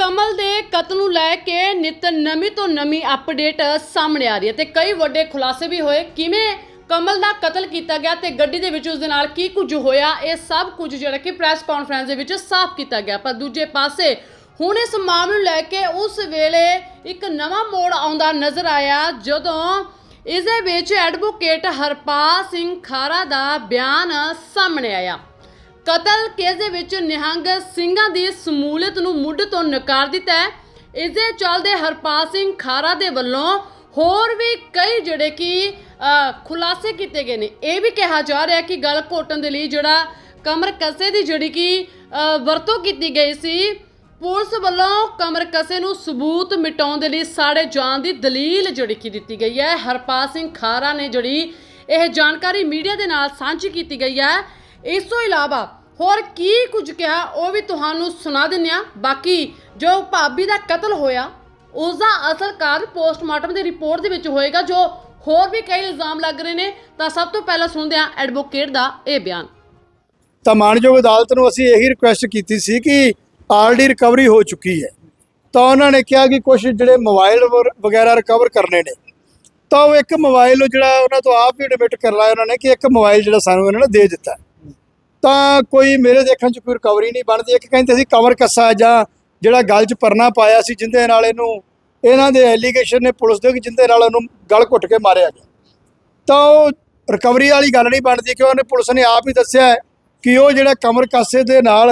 ਕਮਲ ਦੇ ਕਤਲ ਨੂੰ ਲੈ ਕੇ ਨਿਤ ਨਵੀਂ ਤੋਂ ਨਵੀਂ ਅਪਡੇਟ ਸਾਹਮਣੇ ਆ ਰਹੀ ਹੈ ਤੇ ਕਈ ਵੱਡੇ ਖੁਲਾਸੇ ਵੀ ਹੋਏ। ਕਿਵੇਂ ਕਮਲ ਦਾ ਕਤਲ ਕੀਤਾ ਗਿਆ ਤੇ ਗੱਡੀ ਦੇ ਵਿੱਚ ਉਸ ਦੇ ਨਾਲ ਕੀ ਕੁਝ ਹੋਇਆ, ਇਹ ਸਭ ਕੁਝ ਜਿਹੜਾ ਕਿ ਪ੍ਰੈਸ ਕਾਨਫਰੰਸ ਦੇ ਵਿੱਚ ਸਾਫ਼ ਕੀਤਾ ਗਿਆ। ਪਰ ਦੂਜੇ ਪਾਸੇ ਹੁਣ ਇਸ ਮਾਮਲੇ ਨੂੰ ਲੈ ਕੇ ਉਸ ਵੇਲੇ ਇੱਕ ਨਵਾਂ ਮੋੜ ਆਉਂਦਾ ਨਜ਼ਰ ਆਇਆ, ਜਦੋਂ ਇਸ ਦੇ ਵਿੱਚ ਐਡਵੋਕੇਟ ਹਰਪਾਲ ਸਿੰਘ ਖਾਰਾ ਦਾ ਬਿਆਨ ਸਾਹਮਣੇ ਆਇਆ। ਕਤਲ ਕੇਸ ਦੇ ਵਿੱਚ ਨਿਹੰਗ ਸਿੰਘਾਂ ਦੀ ਸਮੂਲੀਅਤ ਨੂੰ ਮੁੱਢ ਤੋਂ ਨਕਾਰ ਦਿੱਤਾ ਹੈ। ਇਸ ਦੇ ਚੱਲਦੇ ਹਰਪਾਲ ਸਿੰਘ ਖਾਰਾ ਦੇ ਵੱਲੋਂ ਹੋਰ ਵੀ ਕਈ ਜਿਹੜੇ ਕਿ ਖੁਲਾਸੇ ਕੀਤੇ ਗਏ ਨੇ। ਇਹ ਵੀ ਕਿਹਾ ਜਾ ਰਿਹਾ ਕਿ ਗੱਲ ਘੋਟਣ ਦੇ ਲਈ ਜਿਹੜਾ ਕਮਰ ਕਸੇ ਦੀ ਜਿਹੜੀ ਕਿ ਵਰਤੋਂ ਕੀਤੀ ਗਈ ਸੀ, ਪੁਲਿਸ ਵੱਲੋਂ ਕਮਰ ਕਸੇ ਨੂੰ ਸਬੂਤ ਮਿਟਾਉਣ ਦੇ ਲਈ ਸਾੜੇ ਜਾਣ ਦੀ ਦਲੀਲ ਜਿਹੜੀ ਕਿ ਦਿੱਤੀ ਗਈ ਹੈ। ਹਰਪਾਲ ਸਿੰਘ ਖਾਰਾ ਨੇ ਜਿਹੜੀ ਇਹ ਜਾਣਕਾਰੀ ਮੀਡੀਆ ਦੇ ਨਾਲ ਸਾਂਝੀ ਕੀਤੀ ਗਈ ਹੈ। ਇਸ ਤੋਂ ਇਲਾਵਾ ਹੋਰ ਕੀ ਕੁਝ ਕਿਹਾ, ਉਹ ਵੀ ਤੁਹਾਨੂੰ ਸੁਣਾ ਦਿੰਨੇ ਆ ਬਾਕੀ ਜੋ ਭਾਬੀ ਦਾ ਕਤਲ ਹੋਇਆ, ਉਸ ਦਾ ਅਸਲ ਕਾਰਨ ਪੋਸਟਮਾਰਟਮ ਦੀ ਰਿਪੋਰਟ ਦੇ ਵਿੱਚ ਹੋਏਗਾ। ਜੋ ਹੋਰ ਵੀ ਕਈ ਇਲਜ਼ਾਮ ਲੱਗ ਰਹੇ ਨੇ, ਤਾਂ ਸਭ ਤੋਂ ਪਹਿਲਾਂ ਸੁਣਦੇ ਆ ਐਡਵੋਕੇਟ ਦਾ ਇਹ ਬਿਆਨ। ਤਾਂ ਮਾਨਯੋਗ ਅਦਾਲਤ ਨੂੰ ਅਸੀਂ ਇਹੀ ਰਿਕੁਐਸਟ ਕੀਤੀ ਸੀ ਕਿ ਆਲਰੇਡੀ ਰਿਕਵਰੀ ਹੋ ਚੁੱਕੀ ਹੈ। ਤਾਂ ਉਹਨਾਂ ਨੇ ਕਿਹਾ ਕਿ ਕੁਝ ਜਿਹੜੇ ਮੋਬਾਈਲ ਵਗੈਰਾ ਰਿਕਵਰ ਕਰਨੇ ਨੇ। ਤਾਂ ਉਹ ਇੱਕ ਮੋਬਾਈਲ ਜਿਹੜਾ ਉਹਨਾਂ ਤੋਂ ਆਪ ਹੀ ਐਡਮਿਟ ਕਰ ਲਾਇਆ ਉਹਨਾਂ ਨੇ ਕਿ ਇੱਕ ਮੋਬਾਈਲ ਜਿਹੜਾ ਸਾਨੂੰ ਇਹਨਾਂ ਨੇ ਦੇ ਦਿੱਤਾ। ਤਾਂ ਕੋਈ ਮੇਰੇ ਦੇਖਣ ਚ ਕੋਈ ਰਿਕਵਰੀ ਨਹੀਂ ਬਣਦੀ। ਇੱਕ ਕਹਿੰਦੇ ਸੀ ਕਮਰ ਕੱਸਾ ਜਾਂ ਜਿਹੜਾ ਗਲ 'ਚ ਪਰਨਾ ਪਾਇਆ ਸੀ ਜਿੰਦੇ ਨਾਲ ਇਹਨੂੰ, ਇਹਨਾਂ ਦੇ ਐਲੀਗੇਸ਼ਨ ਨੇ ਪੁਲਿਸ ਦੇ ਕਿ ਜਿੰਦੇ ਨਾਲ ਉਹਨੂੰ ਗਲ ਘੁੱਟ ਕੇ ਮਾਰਿਆ ਗਿਆ। ਤਾਂ ਉਹ ਰਿਕਵਰੀ ਵਾਲੀ ਗੱਲ ਨਹੀਂ ਬਣਦੀ ਕਿ ਉਹਨੇ ਪੁਲਿਸ ਨੇ ਆਪ ਹੀ ਦੱਸਿਆ ਕਿ ਉਹ ਜਿਹੜਾ ਕਮਰ ਕਾਸੇ ਦੇ ਨਾਲ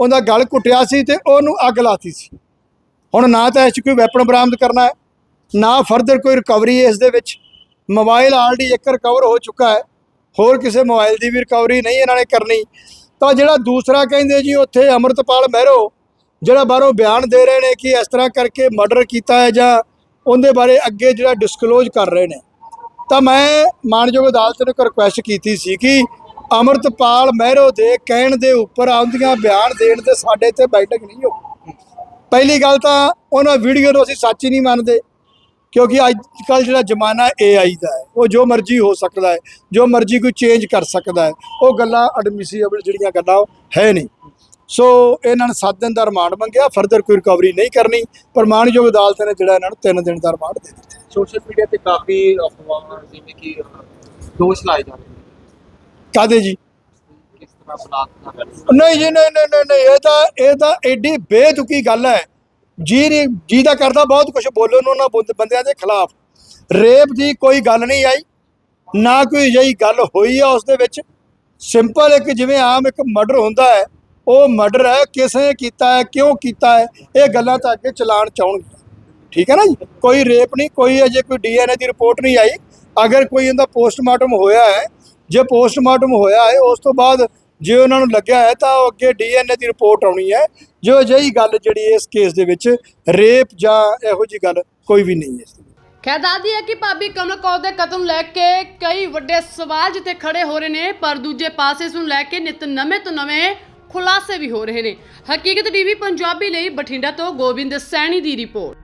ਉਹਦਾ ਗਲ ਘੁੱਟਿਆ ਸੀ ਤੇ ਉਹਨੂੰ ਅੱਗ ਲਾਤੀ ਸੀ। ਹੁਣ ਨਾ ਤਾਂ ਇਸ 'ਚ ਕੋਈ ਵੈਪਨ ਬਰਾਮਦ ਕਰਨਾ ਹੈ, ਨਾ ਫਰਦਰ ਕੋਈ ਰਿਕਵਰੀ ਇਸ ਦੇ ਵਿੱਚ। ਮੋਬਾਈਲ ਆਲਰੇਡੀ ਇੱਕ ਰਿਕਵਰ ਹੋ ਚੁੱਕਾ ਹੈ। ਹੋਰ ਕਿਸੇ ਮੋਬਾਈਲ ਦੀ ਵੀ ਰਿਕਵਰੀ ਨਹੀਂ ਇਹਨਾਂ ਨੇ ਕਰਨੀ। ਤਾਂ ਜਿਹੜਾ ਦੂਸਰਾ ਕਹਿੰਦੇ ਜੀ, ਉੱਥੇ ਅਮਰਤਪਾਲ ਮਹਿਰੋ, ਜਿਹੜਾ ਬਾਹਰੋਂ ਬਿਆਨ ਦੇ ਰਹੇ ਨੇ ਕਿ ਇਸ ਤਰ੍ਹਾਂ ਕਰਕੇ ਮਰਡਰ ਕੀਤਾ ਹੈ ਜਾਂ ਉਹਦੇ ਬਾਰੇ ਅੱਗੇ ਜਿਹੜਾ ਡਿਸਕਲੋਜ਼ ਕਰ ਰਹੇ ਨੇ। ਤਾਂ ਮੈਂ ਮਾਨਯੋਗ ਅਦਾਲਤ ਨੂੰ ਇੱਕ ਰਿਕੁਐਸਟ ਕੀਤੀ ਸੀ ਕਿ ਅਮਰਤਪਾਲ ਮਹਿਰੋ ਦੇ ਕਹਿਣ ਦੇ ਉੱਪਰ ਆਉਂਦੀਆਂ ਬਿਆਨ ਦੇਣ ਤੇ ਸਾਡੇ ਤੇ ਬੈਠਕ ਨਹੀਂ ਹੋ। ਪਹਿਲੀ ਗੱਲ ਤਾਂ ਉਹਨਾਂ ਵੀਡੀਓ ਨੂੰ ਅਸੀਂ ਸੱਚ ਹੀ ਨਹੀਂ ਮੰਨਦੇ। ਕਿਉਂਕਿ ਅੱਜ ਕੱਲ ਜਿਹੜਾ ਜ਼ਮਾਨਾ AI ਦਾ ਹੈ ਉਹ ਜੋ ਮਰਜ਼ੀ ਹੋ ਸਕਦਾ ਹੈ ਜੋ ਮਰਜ਼ੀ ਕੋਈ ਚੇਂਜ ਕਰ ਸਕਦਾ ਹੈ ਉਹ ਗੱਲਾਂ ਐਡਮਿਸਿਬਲ ਜਿਹੜੀਆਂ ਗੱਲਾਂ ਹੈ ਨਹੀਂ। ਸੋ ਇਹਨਾਂ ਨੇ 7 ਦਿਨ ਦਾ ਰਿਮਾਂਡ ਮੰਗਿਆ ਫਰਦਰ ਕੋਈ ਰਿਕਵਰੀ ਨਹੀਂ ਕਰਨੀ ਪਰ ਮਾਨਯੋਗ ਅਦਾਲਤ ਨੇ ਜਿਹੜਾ ਇਹਨਾਂ ਨੂੰ 3 ਦਿਨ ਦਾ ਰਿਮਾਂਡ ਦੇ ਦਿੱਤਾ। ਸੋਸ਼ਲ ਮੀਡੀਆ ਤੇ ਕਾਫੀ ਅਫਵਾਹਾਂ ਜਿਵੇਂ ਕਿ ਦੋਸ਼ ਲਾਏ ਜਾ ਰਹੇ ਨੇ। ਕਾਦੇ ਜੀ? ਕਿਸ ਤਰ੍ਹਾਂ ਬਲਾਤਕਾਰ ਕਰ ਨਹੀਂ ਜੀ ਨਹੀਂ ਨਹੀਂ ਨਹੀਂ, ਇਹ ਤਾਂ ਇਹ ਤਾਂ ਐਡੀ ਬੇਤੁਕੀ ਗੱਲ ਹੈ। ਜੀ ਨਹੀਂ, ਜੀ ਦਾ ਕਰਦਾ ਬਹੁਤ ਕੁਝ ਬੋਲਣ ਨੂੰ ਉਹਨਾਂ ਬੰਦ- ਬੰਦਿਆਂ ਦੇ ਖਿਲਾਫ। ਰੇਪ ਦੀ ਕੋਈ ਗੱਲ ਨਹੀਂ ਆਈ, ਨਾ ਕੋਈ ਅਜਿਹੀ ਗੱਲ ਹੋਈ ਆ ਉਸ ਦੇ ਵਿੱਚ। ਸਿੰਪਲ ਇੱਕ ਜਿਵੇਂ ਆਮ ਇੱਕ ਮਰਡਰ ਹੁੰਦਾ ਹੈ, ਉਹ ਮਰਡਰ ਹੈ, ਕਿਸ ਕੀਤਾ ਹੈ, ਕਿਉਂ ਕੀਤਾ ਹੈ, ਇਹ ਗੱਲਾਂ ਤਾਂ ਅੱਗੇ ਚਲਾਨ ਚਾਉਣਗੇ ਠੀਕ ਹੈ ਨਾ ਜੀ? ਕੋਈ ਰੇਪ ਨਹੀਂ, ਕੋਈ ਅਜੇ ਕੋਈ ਡੀਐਨਏ ਦੀ ਰਿਪੋਰਟ ਨਹੀਂ ਆਈ। ਅਗਰ ਕੋਈ ਇਹਦਾ ਪੋਸਟਮਾਰਟਮ ਹੋਇਆ ਹੈ, ਜੇ ਪੋਸਟਮਾਰਟਮ ਹੋਇਆ ਹੈ, ਉਸ ਤੋਂ ਬਾਅਦ ਜੇ ਉਹਨਾਂ ਨੂੰ ਲੱਗਿਆ ਹੈ ਤਾਂ ਉਹ ਅੱਗੇ ਡੀਐਨਏ ਦੀ ਰਿਪੋਰਟ ਆਉਣੀ ਹੈ। ਜੋ ਅਜਿਹੀ ਗੱਲ ਜਿਹੜੀ ਇਸ ਕੇਸ ਦੇ ਵਿੱਚ ਰੇਪ ਜਾਂ ਇਹੋ ਜੀ ਗੱਲ ਕੋਈ ਵੀ ਨਹੀਂ ਹੈ। ਇਸ ਦੱਸਦੀ ਹੈ ਕਿ ਭਾਬੀ ਕਮਲ ਕੌਰ ਦੇ ਕਤਲ ਲੈ ਕੇ ਕਈ ਵੱਡੇ ਸਵਾਲ ਜਿੱਥੇ ਖੜੇ ਹੋ ਰਹੇ ਨੇ, ਪਰ ਦੂਜੇ ਪਾਸੇ ਇਸ ਨੂੰ ਲੈ ਕੇ ਨਿਤ ਨਵੇਂ ਤੋਂ ਨਵੇਂ ਖੁਲਾਸੇ ਵੀ ਹੋ ਰਹੇ ਨੇ। ਹਕੀਕਤ ਟੀਵੀ ਪੰਜਾਬੀ ਲਈ ਬਠਿੰਡਾ ਤੋਂ ਗੋਬਿੰਦ ਸੈਣੀ ਦੀ ਰਿਪੋਰਟ।